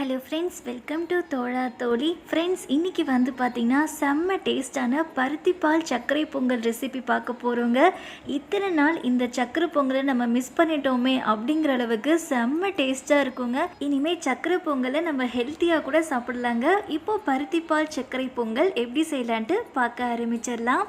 Hello friends welcome to தோழா தோழி friends இன்றைக்கி வந்து பார்த்திங்கன்னா செம்ம டேஸ்டான பருத்தி பால் சர்க்கரை பொங்கல் ரெசிபி பார்க்க போகிறோங்க இத்தனை நாள் இந்த சர்க்கரை பொங்கலை நம்ம மிஸ் பண்ணிட்டோமே அப்படிங்கிற அளவுக்கு செம்ம டேஸ்ட்டாக இருக்குங்க. இனிமேல் சர்க்கரை பொங்கலை நம்ம ஹெல்த்தியாக கூட சாப்பிடலாங்க. இப்போது பருத்தி பால் சர்க்கரை பொங்கல் எப்படி செய்யலான்ட்டு பார்க்க ஆரம்பிச்சிடலாம்.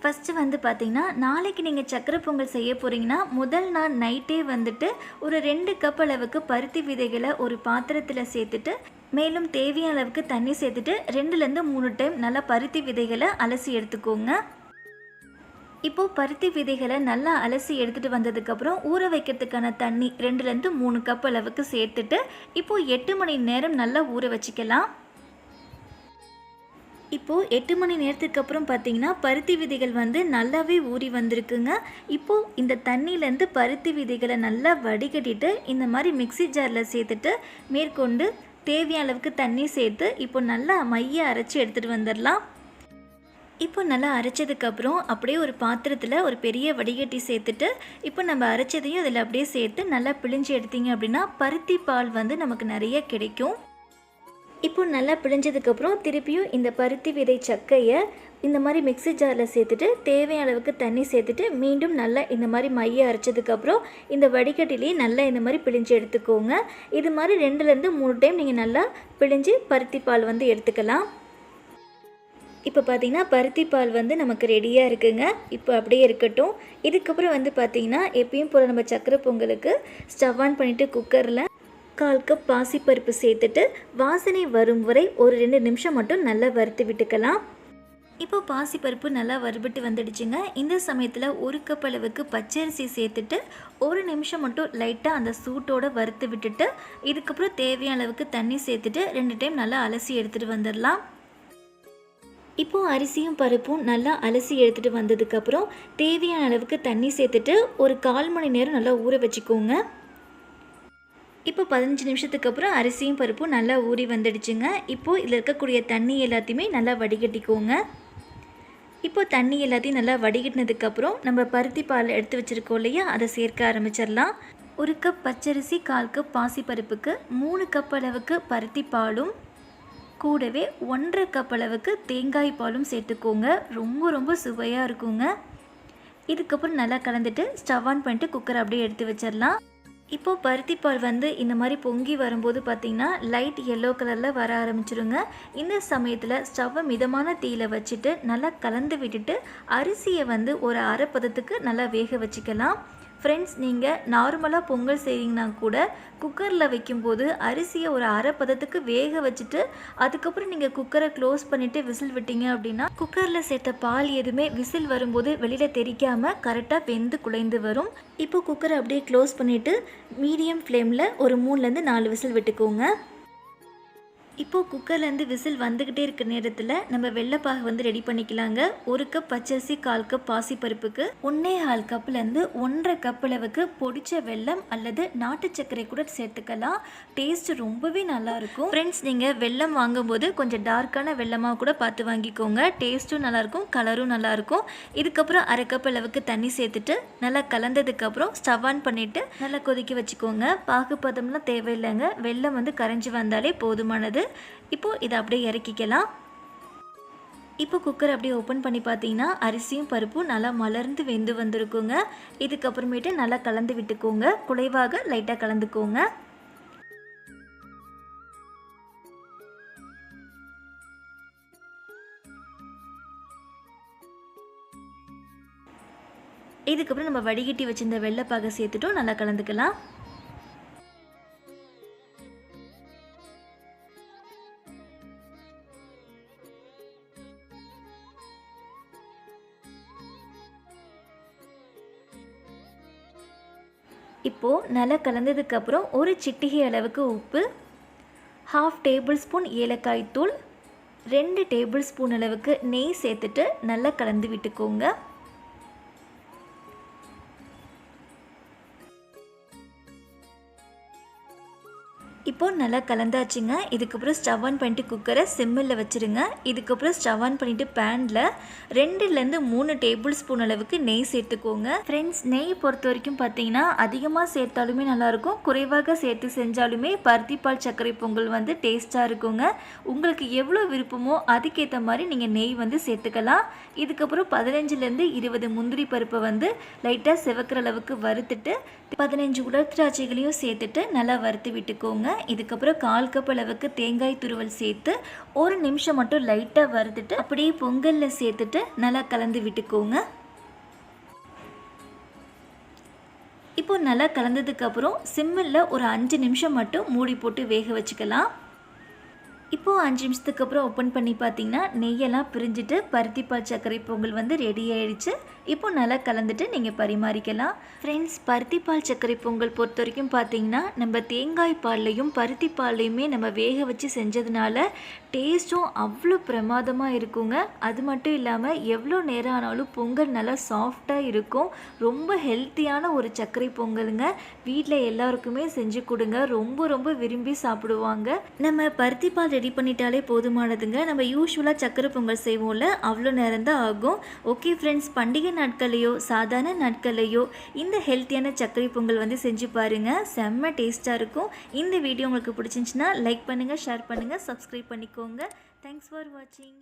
ஃபஸ்ட்டு வந்து பார்த்தீங்கன்னா நாளைக்கு நீங்கள் சக்கரை பொங்கல் செய்ய போகிறீங்கன்னா முதல் நாள் நைட்டே வந்துட்டு ஒரு ரெண்டு கப் அளவுக்கு பருத்தி விதைகளை ஒரு பாத்திரத்தில் சேர்த்துட்டு மேலும் தேவையான அளவுக்கு தண்ணி சேர்த்துட்டு ரெண்டுலேருந்து மூணு டைம் நல்லா பருத்தி விதைகளை அலசி எடுத்துக்கோங்க. இப்போது பருத்தி விதைகளை நல்லா அலசி எடுத்துகிட்டு வந்ததுக்கப்புறம் ஊற வைக்கிறதுக்கான தண்ணி ரெண்டுலேருந்து மூணு கப் அளவுக்கு சேர்த்துட்டு இப்போது எட்டு மணி நேரம் நல்லா ஊற வச்சுக்கலாம். இப்போது எட்டு மணி நேரத்துக்கு அப்புறம் பார்த்தீங்கன்னா பருத்தி விதைகள் வந்து நல்லாவே ஊறி வந்திருக்குங்க. இப்போது இந்த தண்ணியிலேருந்து பருத்தி விதைகளை நல்லா வடிகட்டிட்டு இந்த மாதிரி மிக்ஸி ஜாரில் சேர்த்துட்டு மேற்கொண்டு தேவையான அளவுக்கு தண்ணி சேர்த்து இப்போ நல்லா மைய அரைச்சி எடுத்துகிட்டு வந்துடலாம். இப்போ நல்லா அரைச்சதுக்கப்புறம் அப்படியே ஒரு பாத்திரத்தில் ஒரு பெரிய வடிகட்டி சேர்த்துட்டு இப்போ நம்ம அரைச்சதையும் அதில் அப்படியே சேர்த்து நல்லா பிழிஞ்சு எடுத்தீங்க அப்படின்னா பருத்தி பால் வந்து நமக்கு நிறைய கிடைக்கும். இப்போ நல்லா பிழிஞ்சதுக்கப்புறம் திருப்பியும் இந்த பருத்தி விதை சக்கையை இந்த மாதிரி மிக்ஸி ஜாரில் சேர்த்துட்டு தேவையான அளவுக்கு தண்ணி சேர்த்துட்டு மீண்டும் நல்லா இந்த மாதிரி மைய அரைச்சதுக்கப்புறம் இந்த வடிகட்டிலேயே நல்லா இந்த மாதிரி பிழிஞ்சு எடுத்துக்கோங்க. இது மாதிரி ரெண்டுலேருந்து மூணு டைம் நீங்கள் நல்லா பிழிஞ்சு பருத்தி பால் வந்து எடுத்துக்கலாம். இப்போ பார்த்தீங்கன்னா பருத்தி பால் வந்து நமக்கு ரெடியாக இருக்குங்க. இப்போ அப்படியே இருக்கட்டும். இதுக்கப்புறம் வந்து பார்த்தீங்கன்னா எப்பயும் போல் நம்ம சக்கரை பொங்கலுக்கு ஸ்டவ் ஆன் பண்ணிவிட்டு குக்கரில் கால் கப் பாசிப்பருப்பு சேர்த்துட்டு வாசனை வரும் வரை ஒரு ரெண்டு நிமிஷம் மட்டும் நல்லா வறுத்து விட்டுக்கலாம். இப்போ பாசிப்பருப்பு நல்லா வறுபட்டு வந்துடுச்சுங்க. இந்த சமயத்தில் ஒரு கப் அளவுக்கு பச்சரிசி சேர்த்துட்டு ஒரு நிமிஷம் மட்டும் லைட்டாக அந்த சூட்டோட வறுத்து விட்டுட்டு இதுக்கப்புறம் தேவையான அளவுக்கு தண்ணி சேர்த்துட்டு ரெண்டு டைம் நல்லா அலசி எடுத்துகிட்டு வந்துடலாம். இப்போ அரிசியும் பருப்பும் நல்லா அலசி எடுத்துகிட்டு வந்ததுக்கப்புறம் தேவையான அளவுக்கு தண்ணி சேர்த்துட்டு ஒரு கால் மணி நேரம் நல்லா ஊற வச்சுக்கோங்க. இப்போ பதினஞ்சு நிமிஷத்துக்கு அப்புறம் அரிசியும் பருப்பும் நல்லா ஊறி வந்துடுச்சுங்க. இப்போது இதில் இருக்கக்கூடிய தண்ணி எல்லாத்தையுமே நல்லா வடிகட்டிக்கோங்க. இப்போ தண்ணி எல்லாத்தையும் நல்லா வடிகட்டினதுக்கப்புறம் நம்ம பருத்தி பால் எடுத்து வச்சுருக்கோம் இல்லையா? அதை சேர்க்க ஆரம்பிச்சிடலாம். ஒரு கப் பச்சரிசி கால் கப் பாசிப்பருப்புக்கு மூணு கப் அளவுக்கு பருத்தி பாலும் கூடவே ஒன்றரை கப் அளவுக்கு தேங்காய் பாலும் சேர்த்துக்கோங்க. ரொம்ப ரொம்ப சுவையாக இருக்குங்க. இதுக்கப்புறம் நல்லா கலந்துட்டு ஸ்டவ் ஆன் பண்ணிட்டு குக்கர் அப்படியே எடுத்து வச்சிடலாம். இப்போது பருத்திப்பால் வந்து இந்த மாதிரி பொங்கி வரும்போது பார்த்திங்கன்னா லைட் எல்லோ கலரில் வர ஆரம்பிச்சிருங்க. இந்த சமயத்தில் ஸ்டவ்வை மிதமான தீயில் வச்சுட்டு நல்லா கலந்து விட்டுட்டு அரிசியை வந்து ஒரு அரைப்பதத்துக்கு நல்லா வேக வச்சுக்கலாம். ஃப்ரெண்ட்ஸ் நீங்கள் நார்மலாக பொங்கல் செய்கிறீங்கன்னா கூட குக்கரில் வைக்கும்போது அரிசியை ஒரு அரை பதத்துக்கு வேக வச்சுட்டு அதுக்கப்புறம் நீங்கள் குக்கரை க்ளோஸ் பண்ணிவிட்டு விசில் விட்டீங்க அப்படின்னா குக்கரில் சேர்த்த பால் எதுவுமே விசில் வரும்போது வெளியில் தெரிக்காமல் கரெக்டாக வெந்து குலைந்து வரும். இப்போ குக்கரை அப்படியே க்ளோஸ் பண்ணிவிட்டு மீடியம் ஃப்ளேமில் ஒரு மூணுலேருந்து நாலு விசில் விட்டுக்கோங்க. இப்போது குக்கர்லேருந்து விசில் வந்துக்கிட்டே இருக்க நேரத்தில் நம்ம வெள்ளைப்பாகு வந்து ரெடி பண்ணிக்கலாங்க. ஒரு கப் பச்சரிசி கால் கப் பாசிப்பருப்புக்கு ஒன்றே கால் கப்லேருந்து ஒன்றரை கப் அளவுக்கு பொடிச்ச வெள்ளம் அல்லது நாட்டு சர்க்கரை கூட சேர்த்துக்கலாம். டேஸ்ட் ரொம்பவே நல்லாயிருக்கும். ஃப்ரெண்ட்ஸ் நீங்கள் வெள்ளம் வாங்கும்போது கொஞ்சம் டார்க்கான வெள்ளமாக கூட பார்த்து வாங்கிக்கோங்க. டேஸ்ட்டும் நல்லாயிருக்கும் கலரும் நல்லாயிருக்கும். இதுக்கப்புறம் அரை கப் அளவுக்கு தண்ணி சேர்த்துட்டு நல்லா கலந்ததுக்கப்புறம் ஸ்டவ் ஆன் பண்ணிவிட்டு நல்லா கொதிக்க வச்சுக்கோங்க. பாகுப்பதம்லாம் தேவையில்லைங்க. வெள்ளம் வந்து கரைஞ்சி வந்தாலே போதுமானது. இப்போது இதை அப்படியே இறக்கிக்கலாம். இப்போ குக்கர் அப்படியே ஓப்பன் பண்ணி பார்த்தீங்கன்னா அரிசியும் பருப்பும் நல்லா மலர்ந்து வெந்து வந்திருக்குங்க. இதுக்கப்புறமேட்டு நல்லா கலந்து விட்டுக்கோங்க. குறைவாக லைட்டாக கலந்துக்கோங்க. இதுக்கப்புறம் நம்ம வடிகட்டி வச்சிருந்த வெள்ளைப்பாக சேர்த்துட்டும் நல்லா கலந்துக்கலாம். இப்போது நல்லா கலந்ததுக்கப்புறம் ஒரு சிட்டிகை அளவுக்கு உப்பு ஹாஃப் டேபிள் ஸ்பூன் ஏலக்காய் தூள் ரெண்டு டேபிள் ஸ்பூன் அளவுக்கு நெய் சேர்த்துட்டு நல்லா கலந்து விட்டுக்கோங்க. இப்போது நல்லா கலந்தாச்சுங்க. இதுக்கப்புறம் ஸ்டவ் ஆன் பண்ணிட்டு குக்கரை சிம்மில் வச்சுருங்க. இதுக்கப்புறம் ஸ்டவ் ஆன் பண்ணிவிட்டு பேனில் ரெண்டுலேருந்து மூணு டேபிள் ஸ்பூன் அளவுக்கு நெய் சேர்த்துக்கோங்க. ஃப்ரெண்ட்ஸ் நெய் பொறுத்த வரைக்கும் பார்த்தீங்கன்னா அதிகமாக சேர்த்தாலுமே நல்லாயிருக்கும். குறைவாக சேர்த்து செஞ்சாலுமே பருத்திப்பால் சர்க்கரை பொங்கல் வந்து டேஸ்ட்டாக இருக்குங்க. உங்களுக்கு எவ்வளோ விருப்பமோ அதுக்கேற்ற மாதிரி நீங்கள் நெய் வந்து சேர்த்துக்கலாம். இதுக்கப்புறம் பதினஞ்சுலேருந்து இருபது முந்திரி பருப்பை வந்து லைட்டாக சிவக்கிற அளவுக்கு வறுத்துட்டு பதினஞ்சு உலர் திராட்சைகளையும் சேர்த்துட்டு நல்லா வறுத்து விட்டுக்கோங்க. இதுக்கப்புறம் கால் கப் அளவுக்கு தேங்காய் துருவல் சேர்த்து ஒரு நிமிஷம் மட்டும் லைட்டாக வறுத்துட்டு அப்படியே பொங்கலில் சேர்த்துட்டு நல்லா கலந்து விட்டுக்கோங்க. இப்போ நல்லா கலந்ததுக்கப்புறம் சிம்மில் ஒரு அஞ்சு நிமிஷம் மட்டும் மூடி போட்டு வேக வச்சுக்கலாம். இப்போது அஞ்சு நிமிஷத்துக்கு அப்புறம் ஓப்பன் பண்ணி பார்த்தீங்கன்னா நெய்யெல்லாம் பிரிஞ்சுட்டு பருத்திப்பால் சர்க்கரை பொங்கல் வந்து ரெடி ஆயிடுச்சு. இப்போ நல்லா கலந்துட்டு நீங்கள் பரிமாறிக்கலாம். ஃப்ரெண்ட்ஸ் பருத்திப்பால் சர்க்கரை பொங்கல் பொறுத்த வரைக்கும் பார்த்தீங்கன்னா நம்ம தேங்காய் பால்லையும் பருத்தி பால்லையுமே நம்ம வேக வச்சு செஞ்சதுனால டேஸ்ட்டும் அவ்வளோ பிரமாதமாக இருக்குங்க. அது மட்டும் இல்லாமல் எவ்வளோ நேரம் ஆனாலும் பொங்கல் நல்லா சாஃப்டாக இருக்கும். ரொம்ப ஹெல்த்தியான ஒரு சர்க்கரை பொங்கலுங்க. வீட்டில் எல்லாருக்குமே செஞ்சு கொடுங்க. ரொம்ப ரொம்ப விரும்பி சாப்பிடுவாங்க. நம்ம பருத்தி பால் ரெடி பண்ணிட்டாலே போதுமானதுங்க. நம்ம யூஸ்வலாக சக்கரை பொங்கல் செய்வோம்ல அவ்வளோ நேரம் தான் ஆகும். ஓகே ஃப்ரெண்ட்ஸ் பண்டிகை நாட்களையோ சாதாரண நாட்களையோ இந்த ஹெல்த்தியான சர்க்கரை பொங்கல் வந்து செஞ்சு பாருங்கள் செம்ம டேஸ்ட்டாக இருக்கும். இந்த வீடியோ உங்களுக்கு பிடிச்சிருந்துச்சுன்னா லைக் பண்ணுங்கள் ஷேர் பண்ணுங்கள் சப்ஸ்கிரைப் பண்ணிக்கோங்க. தேங்க்ஸ் ஃபார் வாட்சிங்